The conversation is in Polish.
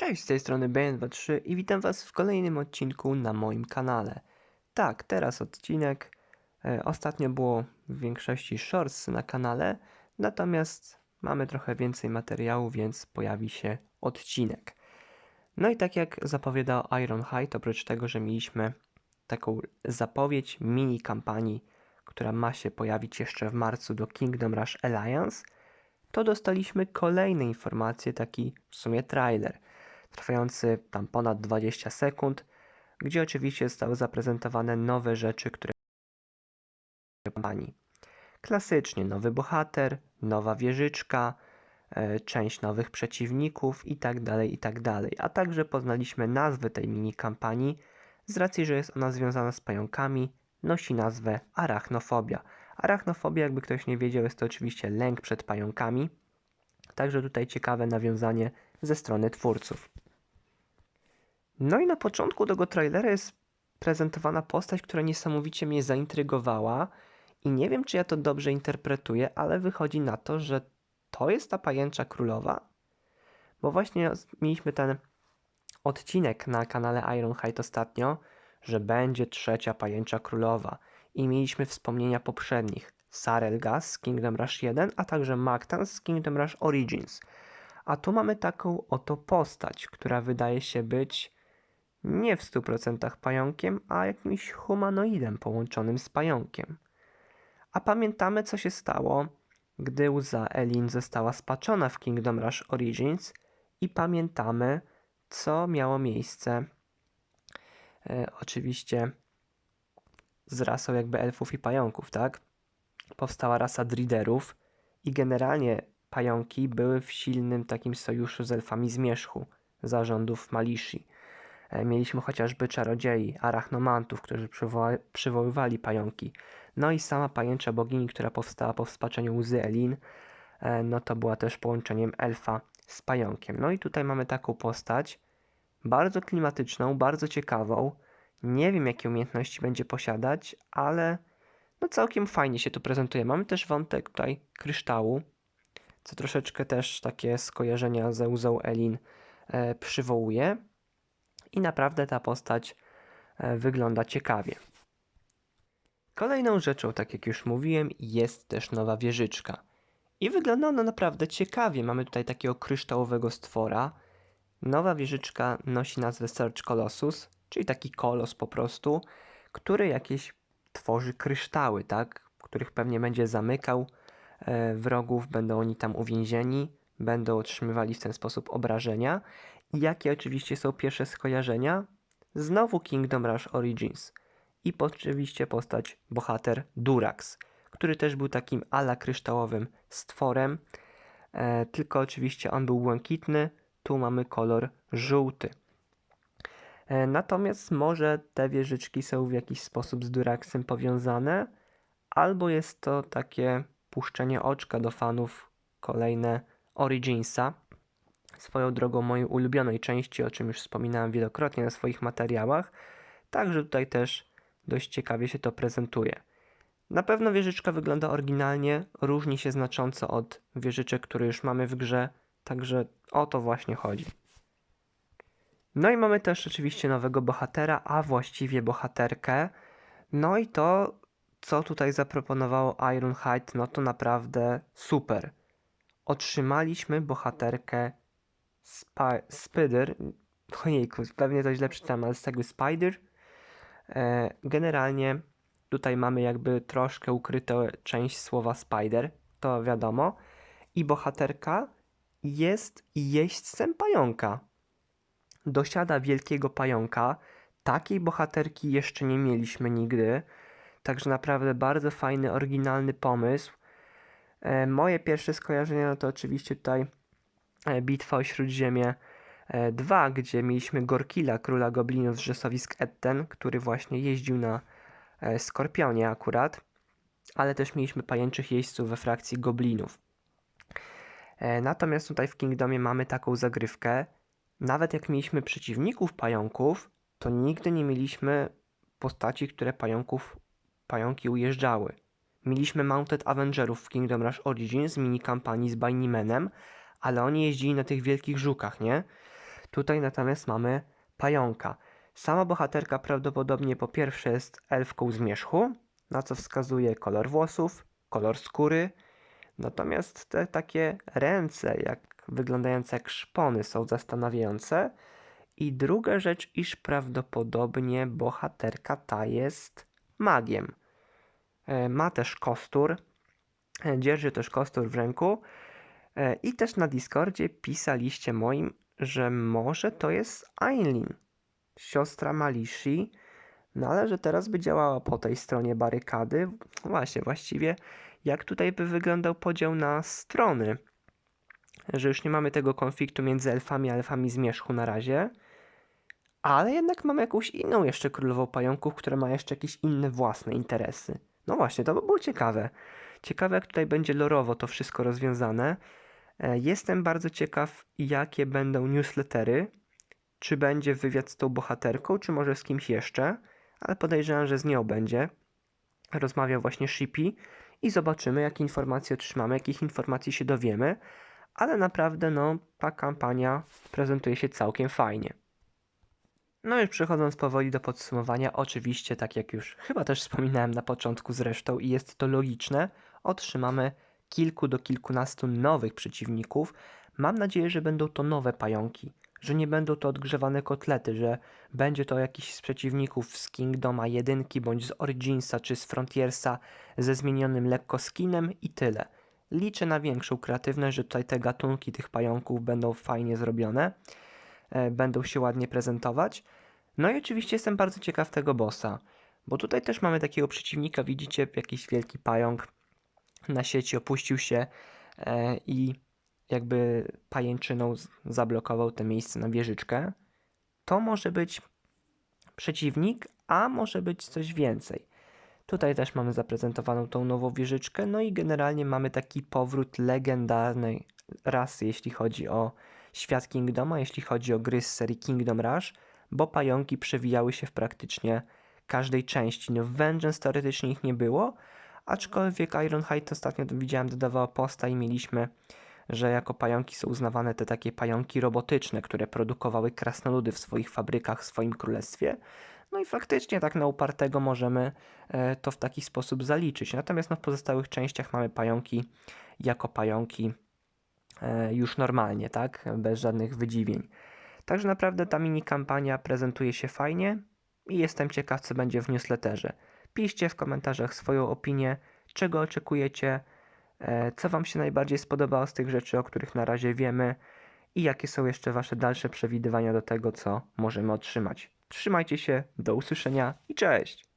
Cześć, z tej strony BN23 i witam Was w kolejnym odcinku na moim kanale. Tak, teraz odcinek. E, ostatnio było w większości shorts na kanale, natomiast mamy trochę więcej materiału, więc pojawi się odcinek. No i tak jak zapowiadał Ironhide, oprócz tego, że mieliśmy taką zapowiedź mini kampanii, która ma się pojawić jeszcze w marcu do Kingdom Rush Alliance, to dostaliśmy kolejne informacje, taki w sumie trailer – trwający tam ponad 20 sekund, gdzie oczywiście zostały zaprezentowane nowe rzeczy, które pani. Klasycznie nowy bohater, nowa wieżyczka, e, część nowych przeciwników itd., tak itd. Tak A także poznaliśmy nazwę tej mini kampanii, z racji, że jest ona związana z pająkami, nosi nazwę arachnofobia. Arachnofobia, jakby ktoś nie wiedział, jest to oczywiście lęk przed pająkami. Także tutaj ciekawe nawiązanie ze strony twórców. No i na początku tego trailera jest prezentowana postać, która niesamowicie mnie zaintrygowała i nie wiem, czy ja to dobrze interpretuję, ale wychodzi na to, że to jest ta pajęcza królowa, bo właśnie mieliśmy ten odcinek na kanale Ironhide ostatnio, że będzie trzecia pajęcza królowa i mieliśmy wspomnienia poprzednich Sarelgas z Kingdom Rush 1, a także Magtans z Kingdom Rush Origins. A tu mamy taką oto postać, która wydaje się być nie w 100% pająkiem, a jakimś humanoidem połączonym z pająkiem. A pamiętamy, co się stało, gdy łza Elin została spaczona w Kingdom Rush Origins i pamiętamy, co miało miejsce e, oczywiście z rasą jakby elfów i pająków, tak? Powstała rasa driderów i generalnie pająki były w silnym takim sojuszu z elfami zmierzchu zarządów Malishi. E, mieliśmy chociażby czarodziei, arachnomantów, którzy przywoła- przywoływali pająki. No i sama pajęcza bogini, która powstała po wspaczeniu łzy Elin, e, no to była też połączeniem elfa z pająkiem. No i tutaj mamy taką postać, bardzo klimatyczną, bardzo ciekawą. Nie wiem, jakie umiejętności będzie posiadać, ale no całkiem fajnie się to prezentuje. Mamy też wątek tutaj kryształu, co troszeczkę też takie skojarzenia ze łzą Elin e, przywołuje i naprawdę ta postać e, wygląda ciekawie. Kolejną rzeczą, tak jak już mówiłem, jest też nowa wieżyczka. I wygląda ona naprawdę ciekawie. Mamy tutaj takiego kryształowego stwora. Nowa wieżyczka nosi nazwę Search Colossus, czyli taki kolos po prostu, który jakieś tworzy kryształy, tak? Których pewnie będzie zamykał wrogów, będą oni tam uwięzieni, będą otrzymywali w ten sposób obrażenia Jakie oczywiście są pierwsze skojarzenia? Znowu Kingdom Rush Origins i oczywiście postać bohater Durax, który też był takim ala kryształowym stworem, e, tylko oczywiście on był błękitny, tu mamy kolor żółty. E, natomiast może te wieżyczki są w jakiś sposób z Duraxem powiązane, albo jest to takie puszczenie oczka do fanów kolejne Originsa, swoją drogą mojej ulubionej części, o czym już wspominałem wielokrotnie na swoich materiałach. Także tutaj też dość ciekawie się to prezentuje. Na pewno wieżyczka wygląda oryginalnie, różni się znacząco od wieżyczek, które już mamy w grze, także o to właśnie chodzi. No i mamy też oczywiście nowego bohatera, a właściwie bohaterkę. No i to, co tutaj zaproponowało Ironhide, no to naprawdę super. Otrzymaliśmy bohaterkę Spi Spider, ojejku, pewnie to źle przeczytałem, ale z tego Spider. E, generalnie tutaj mamy jakby troszkę ukrytą część słowa Spider, to wiadomo. I bohaterka jest jeźdźcem pająka. Dosiada wielkiego pająka. Takiej bohaterki jeszcze nie mieliśmy nigdy. Także naprawdę bardzo fajny, oryginalny pomysł. E, moje pierwsze skojarzenia no to oczywiście tutaj E, bitwa o Śródziemie 2, e, gdzie mieliśmy Gorkila, króla goblinów z rzesowisk Etten, który właśnie jeździł na Skorpionie akurat, ale też mieliśmy pajęczych jeźdźców we frakcji goblinów. Natomiast tutaj w Kingdomie mamy taką zagrywkę, nawet jak mieliśmy przeciwników pająków, to nigdy nie mieliśmy postaci, które pająków, pająki ujeżdżały. Mieliśmy Mounted Avengerów w Kingdom Rush Origins mini kampanii z Bajnimenem, ale oni jeździli na tych wielkich żukach, nie? Tutaj natomiast mamy pająka. Sama bohaterka prawdopodobnie po pierwsze jest elfką zmierzchu, na co wskazuje kolor włosów, kolor skóry. Natomiast te takie ręce, jak wyglądające jak szpony, są zastanawiające. I druga rzecz, iż prawdopodobnie bohaterka ta jest magiem. E, Ma też kostur, e, dzierży też kostur w ręku. E, I też na Discordzie pisaliście moim, że może to jest Aileen, siostra Malishi, no ale że teraz by działała po tej stronie barykady. Właśnie, właściwie jak tutaj by wyglądał podział na strony? Że już nie mamy tego konfliktu między elfami a elfami zmierzchu na razie, ale jednak mamy jakąś inną jeszcze królową pająków, która ma jeszcze jakieś inne własne interesy. No właśnie, to by było ciekawe. Ciekawe, jak tutaj będzie lorowo to wszystko rozwiązane. E, Jestem bardzo ciekaw, jakie będą newslettery. Czy będzie wywiad z tą bohaterką, czy może z kimś jeszcze, ale podejrzewam, że z nią będzie. Rozmawia właśnie Shippy i zobaczymy, jakie informacje otrzymamy, jakich informacji się dowiemy. Ale naprawdę, no, ta kampania prezentuje się całkiem fajnie. No już przechodząc powoli do podsumowania, oczywiście, tak jak już chyba też wspominałem na początku zresztą i jest to logiczne, otrzymamy kilku do kilkunastu nowych przeciwników. Mam nadzieję, że będą to nowe pająki, że nie będą to odgrzewane kotlety, że będzie to jakiś z przeciwników z Kingdoma 1 bądź z Originsa czy z Frontiersa ze zmienionym lekko skinem i tyle. Liczę na większą kreatywność, że tutaj te gatunki tych pająków będą fajnie zrobione będą się ładnie prezentować. No i oczywiście jestem bardzo ciekaw tego bossa, bo tutaj też mamy takiego przeciwnika, widzicie, jakiś wielki pająk na sieci opuścił się e, i jakby pajęczyną zablokował te miejsce na wieżyczkę. To może być przeciwnik, a może być coś więcej. Tutaj też mamy zaprezentowaną tą nową wieżyczkę, no i generalnie mamy taki powrót legendarnej rasy, jeśli chodzi o świat Kingdoma, jeśli chodzi o gry z serii Kingdom Rush, bo pająki przewijały się w praktycznie każdej części. No w Vengeance teoretycznie ich nie było, aczkolwiek Ironhide ostatnio widziałem dodawała posta i mieliśmy, że jako pająki są uznawane te takie pająki robotyczne, które produkowały krasnoludy w swoich fabrykach, w swoim królestwie. No i faktycznie tak na upartego możemy e, to w taki sposób zaliczyć. Natomiast no, w pozostałych częściach mamy pająki jako pająki już normalnie, tak? Bez żadnych wydziwień. Także naprawdę ta mini kampania prezentuje się fajnie i jestem ciekaw, co będzie w newsletterze. Piszcie w komentarzach swoją opinię, czego oczekujecie, e, co Wam się najbardziej spodobało z tych rzeczy, o których na razie wiemy i jakie są jeszcze Wasze dalsze przewidywania do tego, co możemy otrzymać. Trzymajcie się, do usłyszenia i cześć!